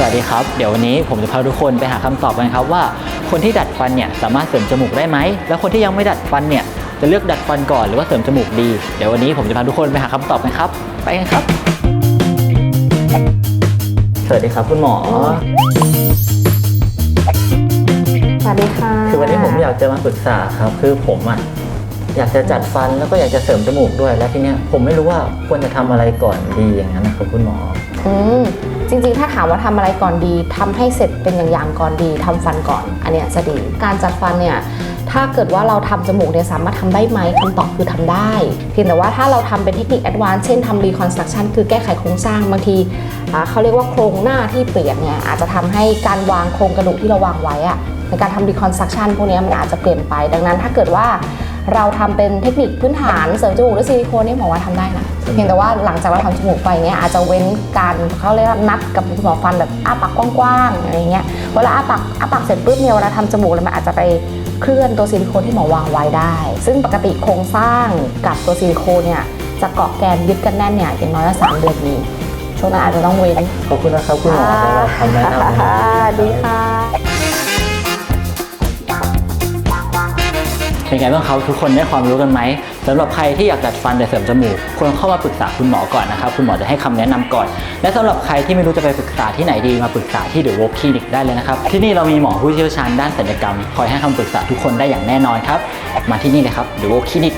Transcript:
สวัสดีครับ เดี๋ยววันนี้ผมจะพาทุกคนไปหาคำตอบกันครับว่า คนที่ดัดฟันเนี่ยสามารถเสริมจมูกได้ไหม แล้วคนที่ยังไม่ดัดฟันเนี่ยจะเลือกดัดฟันก่อนหรือว่าเสริมจมูกดี เดี๋ยววันนี้ผมจะพาทุกคนไปหาคำตอบกันครับ ไปกันครับ สวัสดีครับคุณหมอ สวัสดีค่ะ คือวันนี้ผมอยากจะมาปรึกษาครับ คือผมอะอยากจะจัดฟันแล้วก็อยากจะเสริมจมูกด้วย แล้วทีเนี้ยผมไม่รู้ว่าควรจะทำอะไรก่อนดีอย่างนั้นนะครับคุณหมอ อืม จริงๆ ถ้าถามว่าทำอะไรก่อนดีทำให้เสร็จเป็นอย่างๆก่อนดีทำฟันก่อน อันเนี้ยจะดี การจัดฟันเนี่ยถ้าเกิดว่าเราทำจมูกเนี่ยสามารถทำได้ไหมคำตอบคือทำได้ เพียงแต่ว่าถ้าเราทำเป็นเทคนิคแอดวานซ์เช่นทำรีคอนสตรักชั่นคือแก้ไขโครงสร้างบางทีเขาเรียกว่าโครงหน้าที่เปลี่ยนเนี่ยอาจจะทำให้การวางโครงกระดูกที่เราวางไว้อะในการทำรีคอนสตรักชั่นพวกนี้มันอาจจะเปลี่ยนไป ดังนั้นถ้าเกิดว่า เราทำเป็นเทคนิคพื้นฐานเสริมจมูกด้วยซิลิโคนนี่หมอว่าทำได้นะเพียงแต่ว่าหลังจากเราทำจมูกไปเนี่ยอาจจะเว้นการเขาเรียกว่านัดกับคุณหมอฟันแบบอ้าปากกว้างๆอะไรเงี้ยเวลาอ้าปากอ้าปากเสร็จปุ๊บเนี่ยเวลาทำจมูกแล้วมันอาจจะไปเคลื่อนตัวซิลิโคนที่หมอวางไว้ได้ ซึ่งปกติโครงสร้างกับตัวซิลิโคนเนี่ยจะเกาะแกนยึดกันแน่นเนี่ยอย่างน้อยละสามเดือนดีช่วงนั้นอาจจะต้องเว้นขอบคุณนะครับคุณหมอสำหรับคำแนะนำนะครับดีค่ะ เป็นไงบ้างครับทุกคนได้ความรู้กันไหมสำหรับใครที่อยากดัดฟันแต่เสริมจมูกควรเข้ามาปรึกษาคุณหมอก่อนนะครับ คุณหมอจะให้คำแนะนำก่อน และสำหรับใครที่ไม่รู้จะไปปรึกษาที่ไหนดีมาปรึกษาที่เดอะวอล์คลินิกได้เลยนะครับ ที่นี่เรามีหมอผู้เชี่ยวชาญด้านศัลยกรรม คอยให้คำปรึกษาทุกคนได้อย่างแน่นอนครับ มาที่นี่เลยครับเดอะวอล์คลินิก